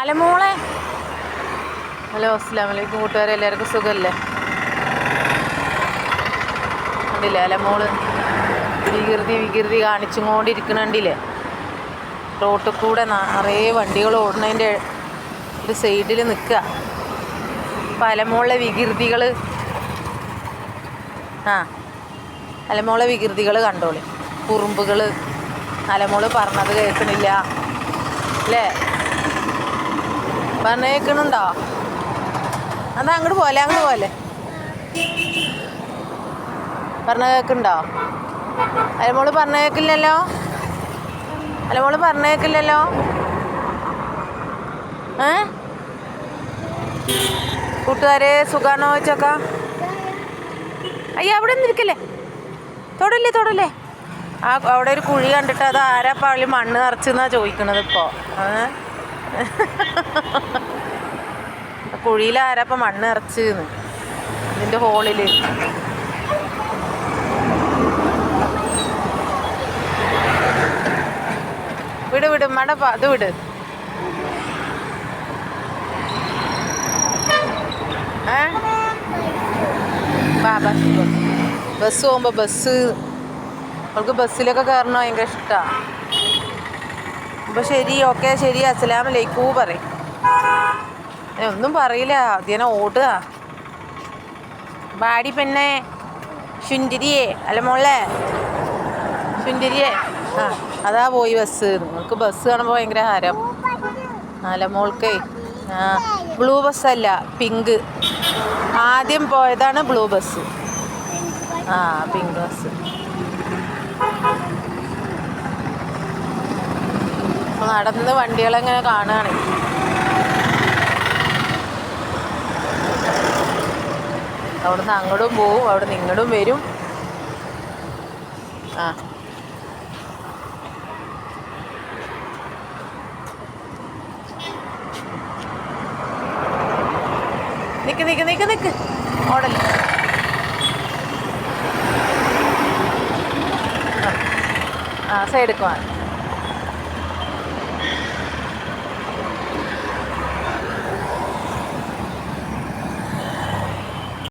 അലമോളെ. Hello അസ്സാം വലൈക്കും കൂട്ടുകാരെ എല്ലാവർക്കും സുഖമല്ലേ കണ്ടില്ലേ അലമോൾ വികൃതി വികൃതി കാണിച്ചും കൊണ്ടിരിക്കണണ്ടില്ലേ റോട്ടിൽ കൂടെ നിറയെ വണ്ടികൾ ഓടുന്നതിന്റെ ഒരു സൈഡിൽ നിൽക്കുക. അപ്പം അലമോളിലെ വികൃതികൾ ആ അലമോളെ വികൃതികൾ കണ്ടോളി. കുറുമ്പുകൾ അലമോൾ പറഞ്ഞത് കേൾക്കണില്ല. അല്ലേ? പറഞ്ഞ കേൾക്കണുണ്ടോ എന്നാ അങ്ങോട്ട് പോലെ അങ്ങോട്ട് പോലെ പറഞ്ഞ കേക്കുണ്ടോ? അലമോൾ പറഞ്ഞ കേൾക്കില്ലല്ലോ അലമോൾ പറഞ്ഞ ഏ? കൂട്ടുകാരെ സുഖാണോ ചോക്ക അയ്യ അവിടെ ഒന്നും ഇരിക്കല്ലേ തൊടല്ലേ തൊടല്ലേ? ആ അവിടെ ഒരു കുഴി കണ്ടിട്ട് അത് ആരാ പാളി മണ്ണ് നിറച്ചെന്നാ ചോദിക്കണത് ഇപ്പോൾ കുഴിയിൽ മണ്ണ് നിറച്ചെന്ന് ഇതിന്റെ ഹോളിൽ വിട് വിട് മട അത് വിട്. ബസ് പോകുമ്പോൾ ബസ് അവൾക്ക് ബസ്സിലൊക്കെ കയറണ ഭയങ്കര ഇഷ്ടമാണ് അപ്പോൾ ശരി ഓക്കെ ശരി. അസ്സലാമ ലൈക്കൂ പറയും ഒന്നും പറയില്ല. അതിനെ ഓടുക. ബാടി പെണ്ണെ ശുന്തിരിയെ. അല്ല മോളെ. ശുന്തിരിയെ. ആ അതാ പോയി ബസ്. നിങ്ങൾക്ക് ബസ് കാണുമ്പോൾ ഭയങ്കര ഹാരം. അല്ല മോൾക്കേ. ആ ബ്ലൂ ബസ് അല്ല പിങ്ക്. ആദ്യം പോയതാണ് ബ്ലൂ ബസ്. ആ പിങ്ക് ബസ്. നടന്ന് വണ്ടികളെങ്ങനെ കാണുകയാണ്. അവിടുന്ന് അങ്ങോട്ടും പോവും അവിടെ നിന്ന് ഇങ്ങോട്ടും വരും. ആ. നിക്ക് നിക്ക് നിക്ക് നിക്ക്. ഓടല്ലേ ആ സൈഡ് പോവാൻ